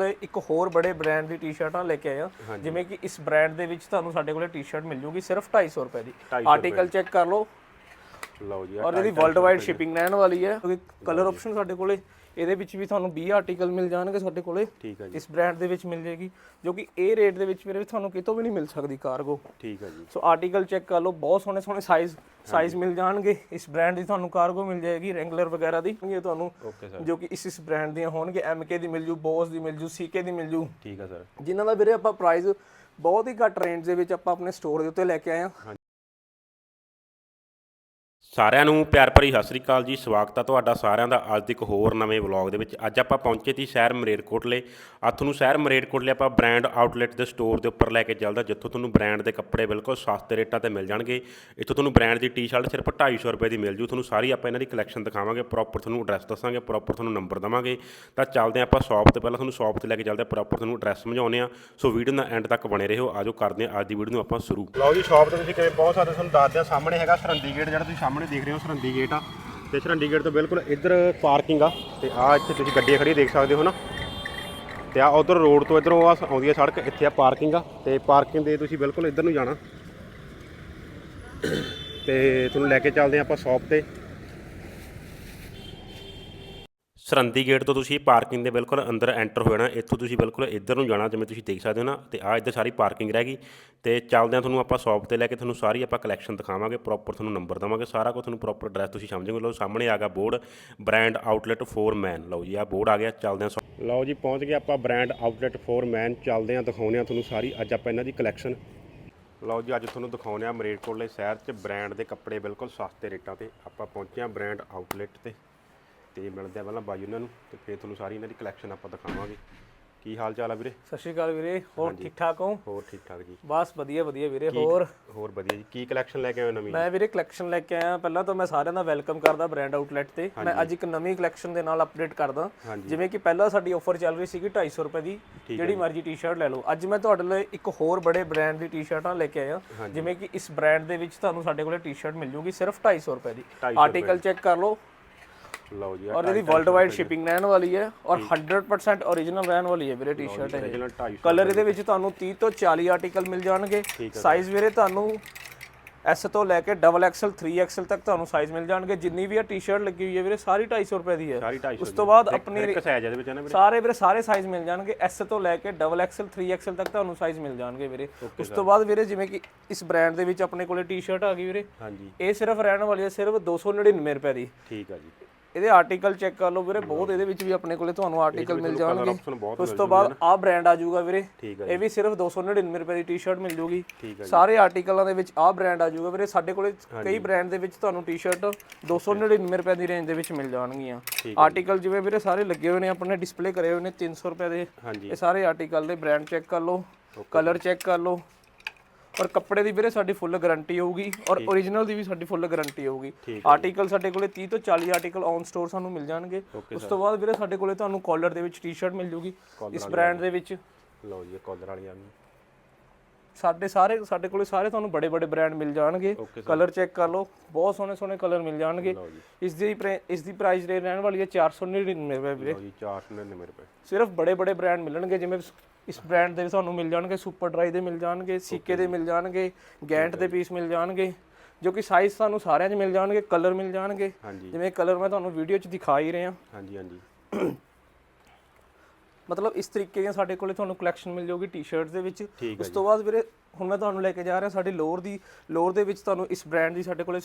ਤੇ ਇੱਕ ਹੋਰ ਬੜੇ ਬ੍ਰਾਂਡ ਦੀ ਟੀ-ਸ਼ਰਟਾਂ ਲੈ ਕੇ ਆਏ ਆ। ਜਿਵੇਂ ਕਿ ਇਸ ਬ੍ਰਾਂਡ ਦੇ ਵਿੱਚ ਤੁਹਾਨੂੰ ਸਾਡੇ ਕੋਲੇ ਟੀ-ਸ਼ਰਟ ਮਿਲ ਜੂਗੀ ਸਿਰਫ 250 ਰੁਪਏ ਦੀ। 250 ਆਰਟੀਕਲ ਚੈੱਕ ਕਰ ਲਓ। ਲਓ ਜੀ ਔਰ ਇਹਦੀ ਵਰਲਡ ਵਾਈਡ ਸ਼ਿਪਿੰਗ ਰਹਿਣ ਵਾਲੀ ਹੈ। ਕਲਰ ਆਪਸ਼ਨ ਸਾਡੇ ਕੋਲੇ ਇਹਦੇ ਵਿੱਚ ਵੀ ਤੁਹਾਨੂੰ 20 ਆਰਟੀਕਲ ਮਿਲ ਜਾਣਗੇ ਸਾਡੇ ਕੋਲੇ। ਠੀਕ ਹੈ ਜੀ। ਇਸ ਬ੍ਰਾਂਡ ਦੇ ਵਿੱਚ ਮਿਲ ਜੇਗੀ ਜੋ ਕਿ ਇਹ ਰੇਟ ਦੇ ਵਿੱਚ ਵੀਰੇ ਤੁਹਾਨੂੰ ਕਿਤੋਂ ਵੀ ਨਹੀਂ ਮਿਲ ਸਕਦੀ ਕਾਰਗੋ ਠੀਕ ਹੈ ਜੀ। ਸੋ ਆਰਟੀਕਲ ਚੈੱਕ ਕਰ ਲਓ ਬਹੁਤ ਸੋਹਣੇ ਸੋਹਣੇ ਸਾਈਜ਼ ਸਾਈਜ਼ ਮਿਲ ਜਾਣਗੇ। ਇਸ ਬ੍ਰਾਂਡ ਦੀ ਤੁਹਾਨੂੰ ਕਾਰਗੋ ਮਿਲ ਜਾਏਗੀ ਰੈਂਗਲਰ ਵਗੈਰਾ ਦੀ। ਇਹ ਤੁਹਾਨੂੰ ਜੋ ਕਿ ਇਸ ਇਸ ਬ੍ਰਾਂਡ ਦੀਆਂ ਹੋਣਗੇ। ਐਮਕੇ ਦੀ ਮਿਲ ਜੂ ਬੋਸ ਦੀ ਮਿਲ ਜੂ ਸੀਕੇ ਦੀ ਮਿਲ ਜੂ। ਠੀਕ ਹੈ ਸਰ ਜਿਨ੍ਹਾਂ ਦਾ ਵੀਰੇ ਆਪਾਂ ਪ੍ਰਾਈਸ ਬਹੁਤ ਹੀ ਘੱਟ ਰੇਂਜ ਦੇ ਵਿੱਚ ਆਪਾਂ ਆਪਣੇ ਸਟੋਰ ਦੇ ਉੱਤੇ ਲੈ ਕੇ ਆਏ ਹਾਂ। ਸਾਰਿਆਂ ਨੂੰ ਪਿਆਰ ਭਰੀ ਸਤਿ ਸ੍ਰੀ ਅਕਾਲ ਜੀ। ਸਵਾਗਤ ਹੈ ਤੁਹਾਡਾ ਸਾਰਿਆਂ ਦਾ ਅੱਜ ਦੇ ਇੱਕ ਹੋਰ ਨਵੇਂ ਵਲੌਗ ਦੇ ਵਿੱਚ। ਅੱਜ ਆਪਾਂ ਪਹੁੰਚੇ ਸੀ ਸ਼ਹਿਰ ਮਰੇਟਕੋਟਲੇ ਆ ਤੁਹਾਨੂੰ ਸ਼ਹਿਰ ਮਰੇਟਕੋਟਲੇ ਆਪਾਂ ਬ੍ਰਾਂਡ ਆਊਟਲੈਟ ਦੇ ਸਟੋਰ ਦੇ ਉੱਪਰ ਲੈ ਕੇ ਚੱਲਦਾ, ਜਿੱਥੋਂ ਤੁਹਾਨੂੰ ਬ੍ਰਾਂਡ ਦੇ ਕੱਪੜੇ ਬਿਲਕੁਲ ਸਸਤੇ ਰੇਟਾਂ ਤੇ ਮਿਲ ਜਾਣਗੇ। ਇੱਥੋਂ ਤੁਹਾਨੂੰ ਬ੍ਰਾਂਡ ਦੀ ਟੀ-ਸ਼ਰਟ ਸਿਰਫ 250 ਰੁਪਏ ਦੀ ਮਿਲ ਜੂ। ਤੁਹਾਨੂੰ ਸਾਰੀ ਆਪਾਂ ਇਹਨਾਂ ਦੀ ਕਲੈਕਸ਼ਨ ਦਿਖਾਵਾਂਗੇ ਪ੍ਰੋਪਰ ਤੁਹਾਨੂੰ ਐਡਰੈਸ ਦੱਸਾਂਗੇ ਪ੍ਰੋਪਰ ਤੁਹਾਨੂੰ ਨੰਬਰ ਦਵਾਂਗੇ। ਤਾਂ ਚੱਲਦੇ ਹਾਂ ਆਪਾਂ ਸ਼ਾਪ ਤੇ। ਪਹਿਲਾਂ ਤੁਹਾਨੂੰ ਸ਼ਾਪ ਤੇ ਲੈ ਕੇ ਚੱਲਦੇ ਹਾਂ ਪ੍ਰੋਪਰ ਤੁਹਾਨੂੰ ਐਡਰੈਸ ਸਮਝਾਉਂਦੇ ਆ ਸੋ ਵੀਡੀਓ ਦਾ ਐਂਡ ਤੱਕ ਬਣੇ ਰਹੋ। ਆਜੋ ਕਰਦੇ ਹਾਂ ਅੱਜ ਦੀ ਵੀਡੀਓ ਨੂੰ ਆਪਾਂ ਸ਼ੁਰੂ। ਲਓ ਜੀ ਸ਼ਾਪ ਤੇ ਤੁਸੀਂ ਕਿਵੇਂ ਪਹੁੰਚ ਸਕਦੇ ਤੁਹਾਨੂੰ ਦੱਸਦੇ ਹਾਂ। ਸਾਹਮਣੇ ਹੈਗਾ ਸਰੰਦੀ ਗੇਟ ਜਿਹੜਾ ਤੁਸੀਂ ਸਾਹਮਣੇ ਦੇਖ ਰਹੇ ਹੋ ਸਰੰਦੀ ਗੇਟ ਆ। ਤੇ ਸਰੰਦੀ ਗੇਟ ਤੋਂ ਬਿਲਕੁਲ ਇੱਧਰ ਪਾਰਕਿੰਗ ਆ। ਤੇ ਆ ਇੱਥੇ ਤੁਸੀਂ ਗੱਡੀਆਂ ਖੜੀ ਦੇਖ ਸਕਦੇ ਹੋ ਨਾ। ਤੇ ਆ ਉਧਰ ਰੋਡ ਤੋਂ ਇਧਰੋਂ ਆ, ਆਉਂਦੀ ਆ ਸੜਕ, ਇੱਥੇ ਆ ਪਾਰਕਿੰਗ ਆ। ਤੇ ਪਾਰਕਿੰਗ ਦੇ ਤੁਸੀਂ ਬਿਲਕੁਲ ਇੱਧਰ ਨੂੰ ਜਾਣਾ। ਤੇ ਤੁਹਾਨੂੰ ਲੈ ਕੇ ਚੱਲਦੇ ਆ ਆਪਾਂ ਸ਼ਾਪ ਤੇ। ਸਰੰਦੀ ਗੇਟ ਤੋਂ ਤੁਸੀਂ ਪਾਰਕਿੰਗ ਦੇ ਬਿਲਕੁਲ ਅੰਦਰ ਐਂਟਰ ਹੋ ਜਾਣਾ ਇੱਥੋਂ ਤੁਸੀਂ ਬਿਲਕੁਲ ਇੱਧਰ ਨੂੰ ਜਾਣਾ ਜਿਵੇਂ ਤੁਸੀਂ ਦੇਖ ਸਕਦੇ ਹੋ ਨਾ, ਤੇ ਆ ਇੱਧਰ ਸਾਰੀ ਪਾਰਕਿੰਗ ਰਹਿ ਗਈ। ਤੇ ਚੱਲਦਿਆਂ ਤੁਹਾਨੂੰ ਆਪਾਂ ਸ਼ਾਪ ਤੇ ਲੈ ਕੇ ਤੁਹਾਨੂੰ ਸਾਰੀ ਆਪਾਂ ਕਲੈਕਸ਼ਨ ਦਿਖਾਵਾਂਗੇ ਪ੍ਰੋਪਰ ਤੁਹਾਨੂੰ ਨੰਬਰ ਦਵਾਂਗੇ, ਸਾਰਾ ਕੁਝ ਤੁਹਾਨੂੰ ਪ੍ਰੋਪਰ ਐਡਰੈਸ ਤੁਸੀਂ ਸਮਝੋਗੇ। ਲਓ ਸਾਹਮਣੇ ਆ ਗਿਆ board brand outlet for men ਲਓ ਜੀ ਆ ਬੋਰਡ ਆ ਗਿਆ ਚੱਲਦਿਆਂ ਆ ਲਓ ਜੀ, ਪਹੁੰਚ ਗਏ ਆਪਾਂ ਬ੍ਰਾਂਡ ਆਊਟਲੈਟ ਫੋਰ ਮੈਨ ਚੱਲਦੇ ਆ ਦਿਖਾਉਂਦੇ ਆ ਤੁਹਾਨੂੰ ਸਾਰੀ, ਅੱਜ ਆਪਾਂ ਇਹਨਾਂ ਦੀ ਕਲੈਕਸ਼ਨ ਲਓ ਜੀ, ਅੱਜ ਤੁਹਾਨੂੰ ਦਿਖਾਉਂਦੇ ਆ ਮਰੇਟਕੋਟਲੇ ਸ਼ਹਿਰ 'ਚ ਬ੍ਰਾਂਡ ਦੇ ਕੱਪੜੇ ਬਿਲਕੁਲ ਸਸਤੇ ਰੇਟਾਂ ਤੇ ਆਪਾਂ ਪਹੁੰਚੇ ਆ ਬ੍ਰਾਂਡ ਆਊਟਲੈਟ ਤੇ। ਤੇ ਮਿਲਦੇ ਆ ਪਹਿਲਾਂ ਬਾਈ ਉਹਨਾਂ ਨੂੰ ਤੇ ਫਿਰ ਤੁਹਾਨੂੰ ਸਾਰੀ ਇਹਨਾਂ ਦੀ ਕਲੈਕਸ਼ਨ ਆਪਾਂ ਦਿਖਾਵਾਂਗੇ। ਕੀ ਹਾਲ ਚਾਲ ਆ ਵੀਰੇ? ਸਤਿ ਸ਼੍ਰੀ ਅਕਾਲ ਵੀਰੇ ਹੋਰ ਠੀਕ ਠਾਕ ਹੋ? ਹੋਰ ਠੀਕ ਠਾਕ ਜੀ। ਬਸ ਵਧੀਆ ਵਧੀਆ ਵੀਰੇ ਹੋਰ? ਹੋਰ ਵਧੀਆ ਜੀ। ਕੀ ਕਲੈਕਸ਼ਨ ਲੈ ਕੇ ਆਏ ਹੋ ਨਵੀਂ? ਮੈਂ ਵੀਰੇ ਕਲੈਕਸ਼ਨ ਲੈ ਕੇ ਆਇਆ। ਪਹਿਲਾਂ ਤਾਂ ਮੈਂ ਸਾਰਿਆਂ ਦਾ ਵੈਲਕਮ ਕਰਦਾ ਬ੍ਰਾਂਡ ਆਊਟਲੈਟ ਤੇ। ਮੈਂ ਅੱਜ ਇੱਕ ਨਵੀਂ ਕਲੈਕਸ਼ਨ ਦੇ ਨਾਲ ਅਪਡੇਟ ਕਰਦਾ। ਜਿਵੇਂ ਕਿ ਪਹਿਲਾਂ ਸਾਡੀ ਆਫਰ ਚੱਲ ਰਹੀ ਸੀਗੀ 250 ਰੁਪਏ ਦੀ। ਜਿਹੜੀ ਮਰਜ਼ੀ ਟੀ-ਸ਼ਰਟ ਲੈ ਲਓ। ਅੱਜ ਮੈਂ ਤੁਹਾਡੇ ਲਈ ਇੱਕ ਹੋਰ ਬੜੇ ਬ੍ਰਾਂਡ ਦੀ ਟੀ-ਸ਼ਰਟਾਂ ਲੈ ਕੇ ਆਇਆ। ਜਿਵੇਂ ਕਿ ਇਸ ਬ੍ਰਾਂਡ ਦੇ ਵਿੱਚ ਤੁਹਾਨੂੰ ਸਾਡੇ ਕੋਲੇ ਟੀ-ਸ਼ਰਟ ਮਿਲ ਜੂਗੀ ਸਿਰਫ 250 ਰੁਪਏ ਦੀ। 250 ਆਰਟੀਕਲ ਚੈੱਕ ਕਰ ਲਓ। ਲਓ ਜੀ ਔਰ ਇਹਦੀ ਵਰਲਡ ਵਾਈਡ ਸ਼ਿਪਿੰਗ ਰਹਿਣ ਵਾਲੀ ਹੈ ਔਰ 100% origignal ਰਹਿਣ ਵਾਲੀ ਹੈ ਵੀਰੇ ਟੀ-ਸ਼ਰਟ ਇਹ। original 250 ਕਲਰ ਇਹਦੇ ਵਿੱਚ ਤੁਹਾਨੂੰ 30 ਤੋਂ 40 ਆਰਟੀਕਲ ਮਿਲ ਜਾਣਗੇ। ਸਾਈਜ਼ ਵੀਰੇ ਤੁਹਾਨੂੰ ਐਸ ਤੋਂ ਲੈ ਕੇ ਡਬਲ ਐਕਸਲ 3 ਐਕਸਲ ਤੱਕ ਤੁਹਾਨੂੰ ਸਾਈਜ਼ ਮਿਲ ਜਾਣਗੇ। ਜਿੰਨੀ ਵੀ ਇਹ ਟੀ-ਸ਼ਰਟ ਲੱਗੀ ਹੋਈ ਹੈ ਵੀਰੇ ਸਾਰੀ 250 ਰੁਪਏ ਦੀ ਹੈ। ਸਾਰੀ 250 ਉਸ ਤੋਂ ਬਾਅਦ ਆਪਣੀ ਇੱਕ ਸਾਈਜ਼ ਇਹਦੇ ਵਿੱਚ ਹੈ ਨਾ ਵੀਰੇ? ਸਾਰੇ ਵੀਰੇ ਸਾਰੇ ਸਾਈਜ਼ ਮਿਲ ਜਾਣਗੇ। ਐਸ ਤੋਂ ਲੈ ਕੇ ਡਬਲ ਐਕਸਲ 3 ਐਕਸਲ ਤੱਕ ਤੁਹਾਨੂੰ ਸਾਈਜ਼ ਮਿਲ ਜਾਣਗੇ ਵੀਰੇ। ਉਸ ਤੋਂ ਬਾਅਦ ਵੀਰੇ ਜਿਵੇਂ ਕਿ ਇਸ ਬ੍ਰਾਂਡ ਦੇ ਵਿੱਚ ਆਪਣੇ ਕੋਲੇ ਟੀ-ਸ਼ਰਟ ਆ ਗਈ ਵੀਰੇ। ਹਾਂਜੀ। ਇਹ ਸਿਰਫ ਰਹਿਣ ਵਾਲੀ ਹੈ ਸਿਰਫ 299 ਰੁਪਏ ਦੀ। ਠੀਕ ਆ ਜੀ। ਇਹਦੇ ਆਰਟੀਕਲ ਚੈੱਕ ਕਰ ਲਓ ਵੀਰੇ ਬਹੁਤ ਇਹਦੇ ਵਿੱਚ ਵੀ ਆਪਣੇ ਕੋਲੇ ਤੁਹਾਨੂੰ ਆਰਟੀਕਲ ਮਿਲ ਜਾਣਗੇ। ਉਸ ਤੋਂ ਬਾਅਦ ਆਹ ਬ੍ਰਾਂਡ ਆ ਜਾਊਗਾ ਵੀਰੇ। ਆ ਇਹ ਵੀ ਸਿਰਫ 299 ਰੁਪਏ ਦੀ ਟੀ-ਸ਼ਰਟ ਮਿਲ ਜੂਗੀ। ਆ ਸਾਰੇ ਆਰਟੀਕਲਾਂ ਦੇ ਵਿੱਚ ਆਹ ਬ੍ਰਾਂਡ ਆ ਜਾਊਗਾ ਵੀਰੇ। ਸਾਡੇ ਕੋਲੇ ਕਈ ਬ੍ਰਾਂਡ ਦੇ ਵਿੱਚ ਤੁਹਾਨੂੰ ਟੀ-ਸ਼ਰਟ 299 ਰੁਪਏ ਦੀ ਰੇਂਜ ਦੇ ਵਿੱਚ ਮਿਲ ਜਾਣਗੀਆਂ। ਆਰਟੀਕਲ ਜਿਵੇਂ ਵੀਰੇ ਸਾਰੇ ਲੱਗੇ ਹੋਏ ਨੇ ਆਪਣੇ ਡਿਸਪਲੇ ਕਰੇ ਹੋਏ ਨੇ 300 ਰੁਪਏ ਦੇ। ਇਹ ਸਾਰੇ ਆਰਟੀਕਲ ਦੇ ਬ੍ਰਾਂਡ ਚੈੱਕ ਕਰ ਲਓ। ਕਲਰ ਚੈੱਕ ਕਰ ਲਓ। ਔਰ ਕੱਪੜੇ ਦੀ ਵੀਰੇ ਸਾਡੀ ਫੁੱਲ ਗਾਰੰਟੀ ਹੋਊਗੀ ਔਰ origignal ਦੀ ਵੀ ਸਾਡੀ ਫੁੱਲ ਗਾਰੰਟੀ ਹੋਊਗੀ। ਆਰਟੀਕਲ ਸਾਡੇ ਕੋਲੇ 30 ਤੋਂ 40 ਆਰਟੀਕਲ ਔਨ ਸਟੋਰ ਸਾਨੂੰ ਮਿਲ ਜਾਣਗੇ। ਉਸ ਤੋਂ ਬਾਅਦ ਵੀਰੇ ਸਾਡੇ ਕੋਲੇ ਤੁਹਾਨੂੰ ਕਾਲਰ ਦੇ ਵਿੱਚ ਟੀ-ਸ਼ਰਟ ਮਿਲ ਜੂਗੀ। ਇਸ ਬ੍ਰਾਂਡ ਦੇ ਵਿੱਚ। ਲਓ ਜੀ ਕਾਲਰ ਵਾਲੀਆਂ ਨੂੰ ਸਾਡੇ ਸਾਰੇ ਸਾਡੇ ਕੋਲੇ ਸਾਰੇ ਤੁਹਾਨੂੰ ਬੜੇ ਬੜੇ ਬ੍ਰਾਂਡ ਮਿਲ ਜਾਣਗੇ। ਕਲਰ ਚੈੱਕ ਕਰ ਲਓ। ਬਹੁਤ ਸੋਹਣੇ ਸੋਹਣੇ ਕਲਰ ਮਿਲ ਜਾਣਗੇ। ਇਸ ਦੀ ਇਸ ਦੀ ਪ੍ਰਾਈਸ ਰੇਂਜ ਰਹਿਣ ਵਾਲੀ ਹੈ 499 ਰੁਪਏ ਵੀਰੇ। ਲਓ ਜੀ 499 ਰੁਪਏ। ਸਿਰਫ ਬੜੇ ਬੜੇ ਬ੍ਰਾਂਡ ਮਿਲਣਗੇ ਜਿਵੇਂ ਇਸ ਬ੍ਰਾਂਡ ਦੇ ਤੁਹਾਨੂੰ ਮਿਲ ਜਾਣਗੇ ਸੁਪਰ ਡਰਾਈ ਦੇ ਮਿਲ ਜਾਣਗੇ ਸੀਕੇ ਦੇ ਮਿਲ ਜਾਣਗੇ ਗੈਂਟ ਦੇ ਪੀਸ ਮਿਲ ਜਾਣਗੇ ਜੋ ਕਿ ਸਾਈਜ਼ ਤੁਹਾਨੂੰ ਸਾਰਿਆਂ 'ਚ ਮਿਲ ਜਾਣਗੇ ਕਲਰ ਮਿਲ ਜਾਣਗੇ। ਜਿਵੇਂ ਕਲਰ ਮੈਂ ਤੁਹਾਨੂੰ ਵੀਡੀਓ 'ਚ ਦਿਖਾ ਹੀ ਰਿਹਾ। ਹਾਂਜੀ ਹਾਂਜੀ। ਮਤਲਬ ਇਸ ਤਰੀਕੇ ਦੀਆਂ ਸਾਡੇ ਕੋਲੇ ਤੁਹਾਨੂੰ ਕਲੈਕਸ਼ਨ ਮਿਲ ਜਾਊਗੀ ਟੀ-ਸ਼ਰਟਸ ਦੇ ਵਿੱਚ। ਉਸ ਤੋਂ ਬਾਅਦ ਵੀਰੇ ਹੁਣ ਮੈਂ ਤੁਹਾਨੂੰ ਲੈ ਕੇ ਜਾ ਰਿਹਾ ਸਾਡੀ ਲੋਅਰ ਦੀ ਲੋਅਰ ਦੇ ਵਿੱਚ ਤੁਹਾਨੂੰ ਇਸ ਬ੍ਰਾਂਡ ਦੀ ਸਾਡੇ ਕੋਲੇ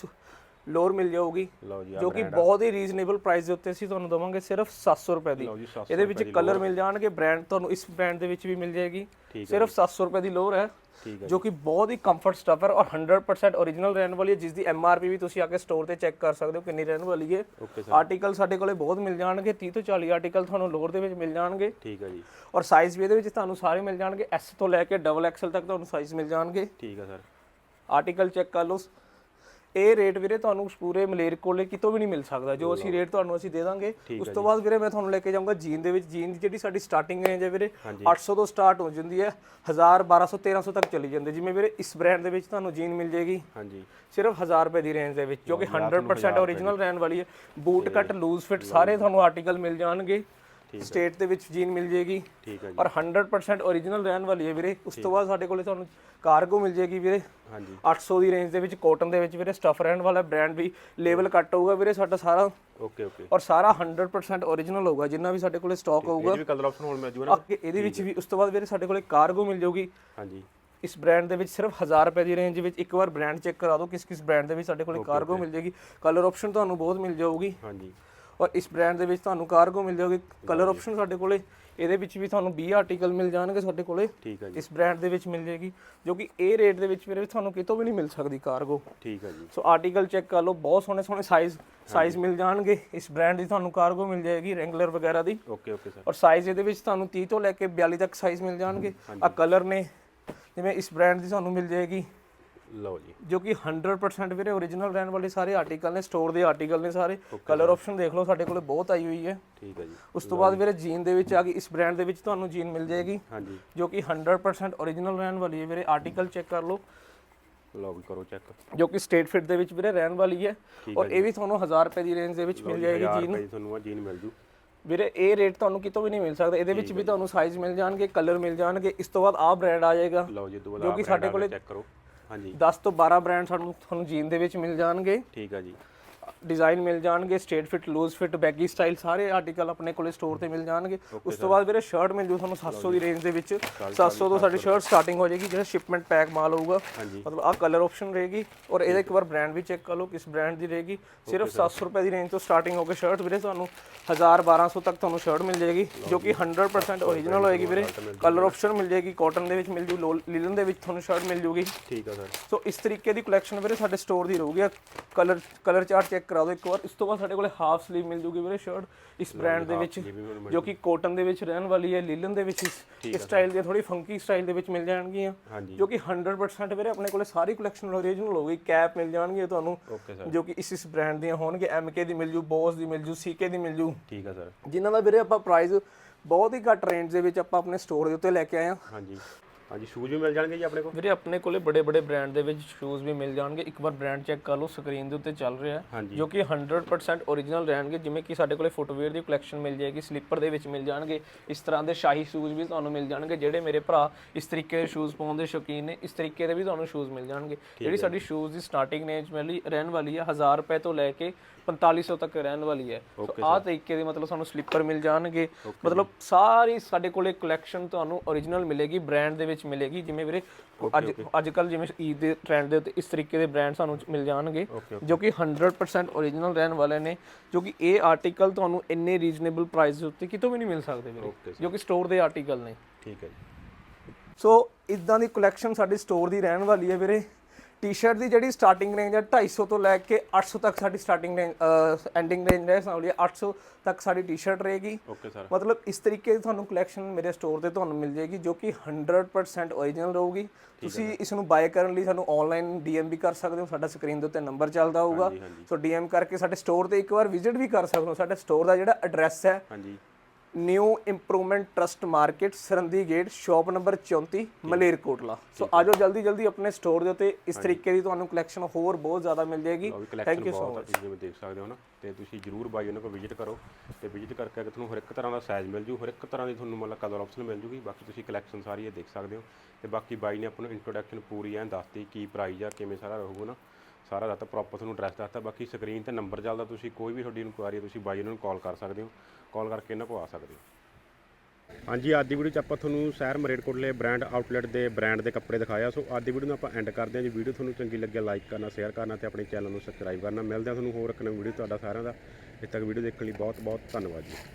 ਲੋਅਰ ਮਿਲ ਜਾਊਗੀ ਜੀ ਕਿ ਬਹੁਤ ਹੀ ਰੀਜ਼ਨੇਬਲ ਪ੍ਰਾਈਸ ਦੇ ਉੱਤੇ ਅਸੀਂ ਤੁਹਾਨੂੰ ਦਵਾਂਗੇ ਸਿਰਫ 700 ਰੁਪਏ ਦੀ। ਲਓ ਜੀ 700 ਇਹਦੇ ਵਿੱਚ ਕਲਰ ਮਿਲ ਜਾਣਗੇ ਬ੍ਰਾਂਡ ਤੁਹਾਨੂੰ ਇਸ ਬ੍ਰਾਂਡ ਦੇ ਵਿੱਚ ਵੀ ਮਿਲ ਜਾਏਗੀ। ਸਿਰਫ 700 ਰੁਪਏ ਦੀ ਲੋਅਰ ਹੈ ਜੋ ਕਿ ਬਹੁਤ ਹੀ ਕੰਫਰਟ ਸਟਫ ਹੈ ਔਰ 100% origignal ਰਹਿਣ ਵਾਲੀ ਹੈ ਜਿਸ ਦੀ MRP ਵੀ ਤੁਸੀਂ ਆ ਕੇ ਸਟੋਰ ਤੇ ਚੈੱਕ ਕਰ ਸਕਦੇ ਹੋ ਕਿੰਨੀ ਰਹਿਣ ਵਾਲੀ ਹੈ। ਆਰਟੀਕਲ ਸਾਡੇ ਕੋਲੇ ਬਹੁਤ ਮਿਲ ਜਾਣਗੇ 30 ਤੋਂ 40 ਆਰਟੀਕਲ ਤੁਹਾਨੂੰ ਲੋਅਰ ਦੇ ਵਿੱਚ ਮਿਲ ਜਾਣਗੇ। ਠੀਕ ਹੈ ਜੀ। ਔਰ ਸਾਈਜ਼ ਵੀ ਇਹਦੇ ਵਿੱਚ ਤੁਹਾਨੂੰ ਸਾਰੇ ਮਿਲ ਜਾਣਗੇ ਐਸ ਤੋਂ ਲੈ ਕੇ ਡਬਲ ਐਕਸਲ ਤੱਕ ਤੁਹਾਨੂੰ ਸਾਈਜ਼ ਮਿਲ ਜਾਣਗੇ। ਠੀਕ ਹੈ ਸਰ ਆਰਟੀਕਲ ਚੈੱਕ ਕਰ ਲਓ ਇਹ ਰੇਟ ਵੀਰੇ ਤੁਹਾਨੂੰ ਪੂਰੇ ਮਲੇਰ ਕੋਲੇ ਕਿਤੋਂ ਵੀ ਨਹੀਂ ਮਿਲ ਸਕਦਾ। ਜੋ ਅਸੀਂ ਰੇਟ ਤੁਹਾਨੂੰ ਅਸੀਂ ਦੇ ਦਾਂਗੇ ਉਸ ਤੋਂ ਬਾਅਦ ਵੀਰੇ ਮੈਂ ਤੁਹਾਨੂੰ ਲੈ ਕੇ ਜਾਊਂਗਾ ਜੀਨ ਦੇ ਵਿੱਚ। ਜੀਨ ਦੀ ਜਿਹੜੀ ਸਾਡੀ ਸਟਾਰਟਿੰਗ ਰੇਂਜ ਹੈ ਵੀਰੇ 800 ਤੋਂ ਸਟਾਰਟ ਹੋ ਜਾਂਦੀ ਹੈ। 1000 1200 1300 ਤੱਕ ਚਲੀ ਜਾਂਦੀ ਜਿਵੇਂ ਵੀਰੇ ਇਸ ਬ੍ਰਾਂਡ ਦੇ ਵਿੱਚ ਤੁਹਾਨੂੰ ਜੀਨ ਮਿਲ ਜੇਗੀ ਹਾਂਜੀ। ਸਿਰਫ 1000 ਰੁਪਏ ਦੀ ਰੇਂਜ ਦੇ ਵਿੱਚ ਜੋ ਕਿ 100% origignal ਰਹਿਣ ਵਾਲੀ ਹੈ। ਬੂਟ ਕੱਟ ਲੂਜ਼ ਫਿਟ ਸਾਰੇ ਤੁਹਾਨੂੰ ਆਰਟੀਕਲ ਮਿਲ ਜਾਣਗੇ। ਸਟੇਟ ਦੇ ਵਿੱਚ ਜੀਨ ਮਿਲ ਜੇਗੀ ਠੀਕ ਹੈ ਜੀ। ਔਰ 100% ਓਰੀਜਨਲ ਰਹਿਣ ਵਾਲੀ ਹੈ ਵੀਰੇ। ਉਸ ਤੋਂ ਬਾਅਦ ਸਾਡੇ ਕੋਲੇ ਤੁਹਾਨੂੰ ਕਾਰਗੋ ਮਿਲ ਜੇਗੀ ਵੀਰੇ। ਹਾਂਜੀ। 800 ਦੀ ਰੇਂਜ ਦੇ ਵਿੱਚ ਕਾਟਨ ਦੇ ਵਿੱਚ ਵੀਰੇ ਸਟਫ ਰਹਿਣ ਵਾਲਾ ਬ੍ਰਾਂਡ ਵੀ ਲੇਬਲ ਕੱਟ ਹੋਊਗਾ ਵੀਰੇ ਸਾਡਾ ਸਾਰਾ। ਓਕੇ ਓਕੇ ਔਰ ਸਾਰਾ 100% ਓਰੀਜਨਲ ਹੋਊਗਾ ਜਿੰਨਾ ਵੀ ਸਾਡੇ ਕੋਲੇ ਸਟਾਕ ਹੋਊਗਾ ਇਹਦੇ ਵੀ ਕਲਰ ਆਪਸ਼ਨ ਹੁਣ ਮਿਲ ਜੂਗਾ ਨਾ ਇਹਦੇ ਵਿੱਚ ਵੀ ਉਸ ਤੋਂ ਬਾਅਦ ਵੀਰੇ ਸਾਡੇ ਕੋਲੇ ਕਾਰਗੋ ਮਿਲ ਜਾਊਗੀ। ਹਾਂਜੀ। ਇਸ ਬ੍ਰਾਂਡ ਦੇ ਵਿੱਚ ਸਿਰਫ 1000 ਰੁਪਏ ਦੀ ਰੇਂਜ ਵਿੱਚ ਇੱਕ ਵਾਰ ਬ੍ਰਾਂਡ ਚੈੱਕ ਕਰਾ ਦਿਓ ਕਿਸ ਕਿਸ ਬ੍ਰਾਂਡ ਦੇ ਵਿੱਚ ਸਾਡੇ ਕੋਲੇ ਕਾਰਗੋ ਮਿਲ ਜਾਏਗੀ। ਕਲਰ ਆਪਸ਼ਨ ਤੁਹਾਨੂੰ ਬਹੁਤ ਮਿਲ ਜਾਊਗੀ। ਹਾਂਜੀ। ਔਰ ਇਸ ਬ੍ਰਾਂਡ ਦੇ ਵਿੱਚ ਤੁਹਾਨੂੰ ਕਾਰਗੋ ਮਿਲ ਜਾਊਗੀ ਕਲਰ ਆਪਸ਼ਨ ਸਾਡੇ ਕੋਲੇ। ਇਹਦੇ ਵਿੱਚ ਵੀ ਤੁਹਾਨੂੰ 20 ਆਰਟੀਕਲ ਮਿਲ ਜਾਣਗੇ ਸਾਡੇ ਕੋਲੇ। ਠੀਕ ਹੈ ਜੀ। ਇਸ ਬ੍ਰਾਂਡ ਦੇ ਵਿੱਚ ਮਿਲ ਜਾਏਗੀ ਜੋ ਕਿ ਇਹ ਰੇਟ ਦੇ ਵਿੱਚ ਵੀਰੇ ਤੁਹਾਨੂੰ ਕਿਤੋਂ ਵੀ ਨਹੀਂ ਮਿਲ ਸਕਦੀ ਕਾਰਗੋ ਠੀਕ ਹੈ ਜੀ। ਸੋ ਆਰਟੀਕਲ ਚੈੱਕ ਕਰ ਲਓ ਬਹੁਤ ਸੋਹਣੇ ਸੋਹਣੇ ਸਾਈਜ਼ ਸਾਈਜ਼ ਮਿਲ ਜਾਣਗੇ। ਇਸ ਬ੍ਰਾਂਡ ਦੀ ਤੁਹਾਨੂੰ ਕਾਰਗੋ ਮਿਲ ਜਾਏਗੀ ਰੈਂਗਲਰ ਵਗੈਰਾ ਦੀ। ਓਕੇ ਓਕੇ ਸਰ ਔਰ ਸਾਈਜ਼ ਇਹਦੇ ਵਿੱਚ ਤੁਹਾਨੂੰ 30 ਤੋਂ ਲੈ ਕੇ 42 ਤੱਕ ਸਾਈਜ਼ ਮਿਲ ਜਾਣਗੇ। ਆ ਕਲਰ ਨੇ ਜਿਵੇਂ ਇਸ ਬ੍ਰਾਂਡ ਦੀ ਤੁਹਾਨੂੰ ਮਿਲ ਜਾਏਗੀ। ਲਓ ਜੀ। ਜੋ ਕਿ 100% ਵੀਰੇ ਓਰੀਜਨਲ ਰਹਿਣ ਵਾਲੇ ਸਾਰੇ ਆਰਟੀਕਲ ਨੇ ਸਟੋਰ ਦੇ ਆਰਟੀਕਲ ਨੇ ਸਾਰੇ। ਕਲਰ ਆਪਸ਼ਨ ਦੇਖ ਲਓ ਸਾਡੇ ਕੋਲੇ ਬਹੁਤ ਆਈ ਹੋਈ ਹੈ। ਠੀਕ ਹੈ ਜੀ। ਉਸ ਤੋਂ ਬਾਅਦ ਵੀਰੇ ਜੀਨ ਦੇ ਵਿੱਚ ਆ ਗਈ ਇਸ ਬ੍ਰਾਂਡ ਦੇ ਵਿੱਚ ਤੁਹਾਨੂੰ ਜੀਨ ਮਿਲ ਜਾਏਗੀ। ਹਾਂਜੀ। ਜੋ ਕਿ 100% ਓਰੀਜਨਲ ਰਹਿਣ ਵਾਲੀ ਹੈ ਵੀਰੇ ਆਰਟੀਕਲ ਚੈੱਕ ਕਰ ਲਓ। ਲਓ ਵੀ ਕਰੋ ਚੈੱਕ ਜੋ ਕਿ ਸਟੇਟ ਫਿਟ ਦੇ ਵਿੱਚ ਵੀਰੇ ਰਹਿਣ ਵਾਲੀ ਹੈ। ਔਰ ਇਹ ਵੀ ਤੁਹਾਨੂੰ 1000 ਰੁਪਏ ਦੀ ਰੇਂਜ ਦੇ ਵਿੱਚ ਮਿਲ ਜਾਏਗੀ ਜੀਨ ਤੁਹਾਨੂੰ ਆ ਜੀਨ ਮਿਲ ਜੂ। ਵੀਰੇ ਇਹ ਰੇਟ ਤੁਹਾਨੂੰ ਕਿਤੋਂ ਵੀ ਨਹੀਂ ਮਿਲ ਸਕਦਾ। ਇਹਦੇ ਵਿੱਚ ਵੀ ਤੁਹਾਨੂੰ ਸਾਈਜ਼ ਮਿਲ ਜਾਣਗੇ ਕਲਰ ਮਿਲ ਜਾਣਗੇ। ਇਸ ਤੋਂ ਬਾਅਦ ਆਹ ਬ੍ਰਾਂਡ ਆ ਜਾਏਗਾ। ਲਓ ਜੀ ਦੁਬਾਰਾ ਜੋ ਕਿ ਸਾਡੇ ਕੋਲੇ ਚੈੱਕ ਕਰੋ। ਹਾਂਜੀ। 10 ਤੋਂ 12 ਬ੍ਰਾਂਡ ਸਾਨੂੰ ਤੁਹਾਨੂੰ ਜੀਨ ਦੇ ਵਿੱਚ ਮਿਲ ਜਾਣਗੇ। ਠੀਕ ਹੈ ਜੀ। ਡਿਜ਼ਾਈਨ ਮਿਲ ਜਾਣਗੇ straight fit loose fit baggy style ਸਾਰੇ ਆਰਟੀਕਲ ਆਪਣੇ ਕੋਲੇ ਸਟੋਰ ਤੇ ਮਿਲ ਜਾਣਗੇ। ਉਸ ਤੋਂ ਬਾਅਦ ਵੀਰੇ ਸ਼ਰਟ ਮਿਲ ਜੂ ਤੁਹਾਨੂੰ 700 ਦੀ ਰੇਂਜ ਦੇ ਵਿੱਚ। 700 ਤੋਂ ਸਾਡੀ ਸ਼ਰਟ ਸਟਾਰਟਿੰਗ ਹੋ ਜਾਏਗੀ ਜਿਹੜਾ ਸ਼ਿਪਮੈਂਟ ਪੈਕ ਮਾਲ ਹੋਊਗਾ। ਮਤਲਬ ਆਹ ਕਲਰ ਆਪਸ਼ਨ ਰਹੇਗੀ ਔਰ ਇਹਦਾ ਇੱਕ ਵਾਰ ਬ੍ਰਾਂਡ ਵੀ ਚੈੱਕ ਕਰ ਲਓ ਕਿਸ ਬ੍ਰਾਂਡ ਦੀ ਰਹੇਗੀ। ਸਿਰਫ 700 ਰੁਪਏ ਦੀ ਰੇਂਜ ਤੋਂ ਸਟਾਰਟਿੰਗ ਹੋ ਕੇ ਸ਼ਰਟ ਵੀਰੇ ਤੁਹਾਨੂੰ 1000 1200 ਤੱਕ ਤੁਹਾਨੂੰ ਸ਼ਰਟ ਮਿਲ ਜਾਏਗੀ ਜੋ ਕਿ 100% ਓਰੀਜਨਲ ਹੋਏਗੀ ਵੀਰੇ। ਕਲਰ ਆਪਸ਼ਨ ਮਿਲ ਜਾਏਗੀ ਕਾਟਨ ਦੇ ਵਿੱਚ ਮਿਲ ਜੂ ਲਿਲਨ ਦੇ ਵਿੱਚ ਤੁਹਾਨੂੰ ਸ਼ਰਟ ਮਿਲ ਜੂਗੀ। ਠੀਕ ਹੈ ਸਰ ਸੋ ਇਸ ਤਰੀਕੇ ਦੀ ਕਲੈਕਸ਼ਨ ਵੀਰੇ ਸਾਡੇ ਸਟੋਰ ਦੀ ਰਹੂਗੀ। ਕਲਰ ਕਲਰ ਚਾਰਟ ਚੈੱਕ ਕਰਾ ਦਿਓ ਇੱਕ ਵਾਰ ਇਸ ਤੋਂ ਬਾਅਦ ਸਾਡੇ ਕੋਲੇ ਹਾਫ ਸਲੀਵ ਮਿਲ ਜੂਗੀ ਵੀਰੇ ਸ਼ਰਟ ਇਸ ਬ੍ਰਾਂਡ ਦੇ ਵਿੱਚ ਜੋ ਕਿ ਕਾਟਨ ਦੇ ਵਿੱਚ ਰਹਿਣ ਵਾਲੀ ਹੈ ਲਿਲਨ ਦੇ ਵਿੱਚ ਇਸ- ਸਟਾਈਲ ਦੀ ਥੋੜੀ ਫੰਕੀ ਸਟਾਈਲ ਦੇ ਵਿੱਚ ਮਿਲ ਜਾਣਗੀਆਂ। ਜੋ ਕਿ 100% ਵੀਰੇ ਆਪਣੇ ਕੋਲੇ ਸਾਰੀ ਕਲੈਕਸ਼ਨ ਓਰੀਜਨਲ ਹੋਊਗੀ ਕੈਪ ਮਿਲ ਜਾਣਗੇ ਤੁਹਾਨੂੰ ਜੋ ਕਿ ਇਸ ਇਸ ਬ੍ਰਾਂਡ ਦੀਆਂ ਹੋਣਗੇ ਐਮਕੇ ਦੀ ਮਿਲ ਜੂ ਬੋਸ ਦੀ ਮਿਲ ਜੂ ਸੀਕੇ ਦੀ ਮਿਲ ਜੂ। ਠੀਕ ਹੈ ਸਰ ਜਿਨ੍ਹਾਂ ਦਾ ਵੀਰੇ ਆਪਾਂ ਪ੍ਰਾਈਸ ਬਹੁਤ ਹੀ ਘੱਟ ਰੇਂਜ ਦੇ ਵਿੱਚ ਆਪਾਂ ਆਪਣੇ ਸਟੋਰ ਦੇ ਉੱਤੇ ਲੈ ਕੇ ਆਏ ਹਾਂ। ਹਾਂਜੀ। ਹਾਂਜੀ ਸ਼ੂਜ਼ ਵੀ ਮਿਲ ਜਾਣਗੇ ਜੀ ਆਪਣੇ ਕੋਲ? ਵੀਰੇ ਆਪਣੇ ਕੋਲੇ ਬੜੇ ਬੜੇ ਬ੍ਰਾਂਡ ਦੇ ਵਿੱਚ ਸ਼ੂਜ਼ ਵੀ ਮਿਲ ਜਾਣਗੇ। ਇੱਕ ਵਾਰ ਬ੍ਰਾਂਡ ਚੈੱਕ ਕਰ ਲਓ ਸਕਰੀਨ ਦੇ ਉੱਤੇ ਚੱਲ ਰਿਹਾ ਹੈ ਹਾਂਜੀ। ਜੋ ਕਿ 100% ਓਰੀਜਨਲ ਰਹਿਣਗੇ ਜਿਵੇਂ ਕਿ ਸਾਡੇ ਕੋਲੇ ਫੁੱਟਵੇਅਰ ਦੀ ਕਲੈਕਸ਼ਨ ਮਿਲ ਜਾਏਗੀ ਸਲੀਪਰ ਦੇ ਵਿੱਚ ਮਿਲ ਜਾਣਗੇ ਇਸ ਤਰ੍ਹਾਂ ਦੇ ਸ਼ਾਹੀ ਸ਼ੂਜ਼ ਵੀ ਤੁਹਾਨੂੰ ਮਿਲ ਜਾਣਗੇ ਜਿਹੜੇ ਮੇਰੇ ਭਰਾ ਇਸ ਤਰੀਕੇ ਦੇ ਸ਼ੂਜ਼ ਪਾਉਣ ਦੇ ਸ਼ੌਕੀਨ ਨੇ ਇਸ ਤਰੀਕੇ ਦੇ ਵੀ ਤੁਹਾਨੂੰ ਸ਼ੂਜ਼ ਮਿਲ ਜਾਣਗੇ। ਜਿਹੜੀ ਸਾਡੀ ਸ਼ੂਜ਼ ਦੀ ਸਟਾਰਟਿੰਗ ਰੇਂਜ ਮਿਲੀ ਰਹਿਣ ਵਾਲੀ ਹੈ 1000 ਰੁਪਏ ਤੋਂ ਲੈ ਕੇ 4500 ਤੱਕ ਰਹਿਣ ਵਾਲੀ ਹੈ। ਸੋ ਆਹ ਤਰੀਕੇ ਦੇ ਮਤਲਬ ਸਾਨੂੰ ਸਲੀਪਰ ਮਿਲ ਜਾਣਗੇ। ਮਤਲਬ ਸਾਰੀ ਸਾਡੇ ਕੋਲੇ ਕਲੈਕਸ਼ਨ ਤੁਹਾਨੂੰ ਓਰੀਜਨਲ ਮਿਲੇਗੀ ਬ੍ਰਾਂਡ ਦੇ ਵਿੱਚ ਮਿਲੇਗੀ। ਜਿਵੇਂ ਵੀਰੇ ਅੱਜ ਅੱਜ ਕੱਲ ਜਿਵੇਂ ਈਦ ਦੇ ਟ੍ਰੈਂਡ ਦੇ ਉੱਤੇ ਇਸ ਤਰੀਕੇ ਦੇ ਬ੍ਰਾਂਡ ਸਾਨੂੰ ਮਿਲ ਜਾਣਗੇ ਜੋ ਕਿ 100% ਓਰੀਜਨਲ ਰਹਿਣ ਵਾਲੇ ਨੇ ਜੋ ਕਿ ਇਹ ਆਰਟੀਕਲ ਤੁਹਾਨੂੰ ਇੰਨੇ ਰੀਜ਼ਨੇਬਲ ਪ੍ਰਾਈਸ ਦੇ ਉੱਤੇ ਕਿਤੋਂ ਵੀ ਨਹੀਂ ਮਿਲ ਸਕਦੇ ਵੀਰੇ ਜੋ ਕਿ ਸਟੋਰ ਦੇ ਆਰਟੀਕਲ ਨੇ। ਠੀਕ ਹੈ ਜੀ। ਸੋ ਇਦਾਂ ਦੀ ਕਲੈਕਸ਼ਨ ਸਾਡੀ ਸਟੋਰ ਦੀ ਰਹਿਣ ਵਾਲੀ ਹੈ ਵੀਰੇ। ਟੀ-ਸ਼ਰਟ ਦੀ ਜਿਹੜੀ ਸਟਾਰਟਿੰਗ ਰੇਂਜ ਹੈ 250 ਤੋਂ ਲੈ ਕੇ 800 ਤੱਕ ਸਾਡੀ ਸਟਾਰਟਿੰਗ ਰੇਂਜ ਐਂਡਿੰਗ ਰੇਂਜ ਹੈ ਸਾਡੀ 800 ਤੱਕ ਸਾਡੀ ਟੀ-ਸ਼ਰਟ ਰਹੇਗੀ। ਓਕੇ ਸਰ ਮਤਲਬ ਇਸ ਤਰੀਕੇ ਦੀ ਤੁਹਾਨੂੰ ਕਲੈਕਸ਼ਨ ਮੇਰੇ ਸਟੋਰ ਤੇ ਤੁਹਾਨੂੰ ਮਿਲ ਜਾਏਗੀ ਜੋ ਕਿ 100% ਓਰੀਜਨਲ ਰਹੂਗੀ। ਤੁਸੀਂ ਇਸ ਨੂੰ ਬਾਏ ਕਰਨ ਲਈ ਸਾਨੂੰ ਆਨਲਾਈਨ ਡੀਐਮ ਵੀ ਕਰ ਸਕਦੇ ਹੋ ਸਾਡਾ ਸਕਰੀਨ ਦੇ ਉੱਤੇ ਨੰਬਰ ਚੱਲਦਾ ਹੋਊਗਾ। ਸੋ ਡੀਐਮ ਕਰਕੇ ਸਾਡੇ ਸਟੋਰ ਤੇ ਇੱਕ ਵਾਰ ਵਿਜ਼ਿਟ ਵੀ ਕਰ ਸਕਦੇ ਹੋ ਸਾਡੇ ਸਟੋਰ ਦਾ ਜਿਹੜਾ ਐਡਰੈਸ ਹੈ ਹਾਂਜੀ। New improvement trust market Sarandi gate shop number 34 Malerkotla so ਆਜੋ ਜਲਦੀ ਜਲਦੀ ਆਪਣੇ ਸਟੋਰ ਦੇ ਉੱਤੇ ਇਸ ਤਰੀਕੇ ਦੀ ਤੁਹਾਨੂੰ ਕਲੈਕਸ਼ਨ ਹੋਰ ਬਹੁਤ ਜ਼ਿਆਦਾ ਮਿਲ ਜਾਏਗੀ। ਥੈਂਕ ਯੂ ਸੋ ਤੁਸੀਂ ਜਿਵੇਂ ਦੇਖ ਸਕਦੇ ਹੋ ਨਾ ਤੇ ਤੁਸੀਂ ਜਰੂਰ ਬਾਈ ਉਹਨਾਂ ਕੋਲ ਵਿਜ਼ਿਟ ਕਰੋ ਤੇ ਵਿਜ਼ਿਟ ਕਰਕੇ ਅਗਰ ਤੁਹਾਨੂੰ ਹਰ ਇੱਕ ਤਰ੍ਹਾਂ ਦਾ ਸਾਈਜ਼ ਮਿਲ ਜੂ ਹਰ ਇੱਕ ਤਰ੍ਹਾਂ ਦੀ ਤੁਹਾਨੂੰ ਮਤਲਬ ਕਲਰ ਆਪਸ਼ਨ ਮਿਲ ਜੂਗੀ ਬਾਕੀ ਤੁਸੀਂ ਕਲੈਕਸ਼ਨ ਸਾਰੀ ਇਹ ਦੇਖ ਸਕਦੇ ਹੋ। ਤੇ ਬਾਕੀ ਬਾਈ ਨੇ ਆਪਾਂ ਨੂੰ ਇੰਟਰੋਡਕਸ਼ਨ ਪੂਰੀ ਐਂ ਦੱਸਤੀ ਕੀ ਪ੍ਰਾਈਸ ਆ ਕਿਵੇਂ ਸਾਰਾ ਰਹੂਗਾ ਨਾ। ਸਾਰਾ ਦੱਸਤਾ ਪ੍ਰੋਪਰ ਤੁਹਾਨੂੰ ਐਡਰੈਸ ਦੱਸਤਾ, ਬਾਕੀ ਸਕਰੀਨ ਤੇ ਨੰਬਰ ਚੱਲਦਾ, ਤੁਸੀਂ ਕੋਈ ਵੀ ਤੁਹਾਡੀ ਇਨਕੁਆਇਰੀ ਤੁਸੀਂ ਬਾਈ ਉਹਨਾਂ ਨੂੰ ਕਾਲ ਕਰ ਸਕਦੇ ਹੋ। ਕਾਲ ਕਰਕੇ ਇਹਨਾਂ ਕੋਲ ਆ ਸਕਦੇ ਹੋ। ਹਾਂਜੀ, ਅੱਜ ਦੀ ਵੀਡੀਓ 'ਚ ਆਪਾਂ ਤੁਹਾਨੂੰ ਸ਼ਹਿਰ ਮਰੇਟਕੋਟਲੇ ਬ੍ਰਾਂਡ ਆਊਟਲੈਟ ਦੇ ਬ੍ਰਾਂਡ ਦੇ ਕੱਪੜੇ ਦਿਖਾਇਆ ਸੋ ਅੱਜ ਦੀ ਵੀਡੀਓ ਨੂੰ ਆਪਾਂ ਐਂਡ ਕਰਦੇ ਹਾਂ। ਜੀ ਵੀਡੀਓ ਤੁਹਾਨੂੰ ਚੰਗੀ ਲੱਗੇ ਲਾਈਕ ਕਰਨਾ ਸ਼ੇਅਰ ਕਰਨਾ ਤੇ ਆਪਣੇ ਚੈਨਲ ਨੂੰ ਸਬਸਕ੍ਰਾਈਬ ਕਰਨਾ। ਮਿਲਦੇ ਹਾਂ ਤੁਹਾਨੂੰ ਹੋਰ ਇੱਕ ਨਵੀਂ ਵੀਡੀਓ ਤੁਹਾਡਾ ਸਾਰਿਆਂ ਦਾ। ਇੱਥੇ ਤੱਕ ਵੀਡੀਓ ਦੇਖਣ ਲਈ ਬਹੁਤ ਬਹੁਤ ਧੰਨਵਾਦ ਜੀ।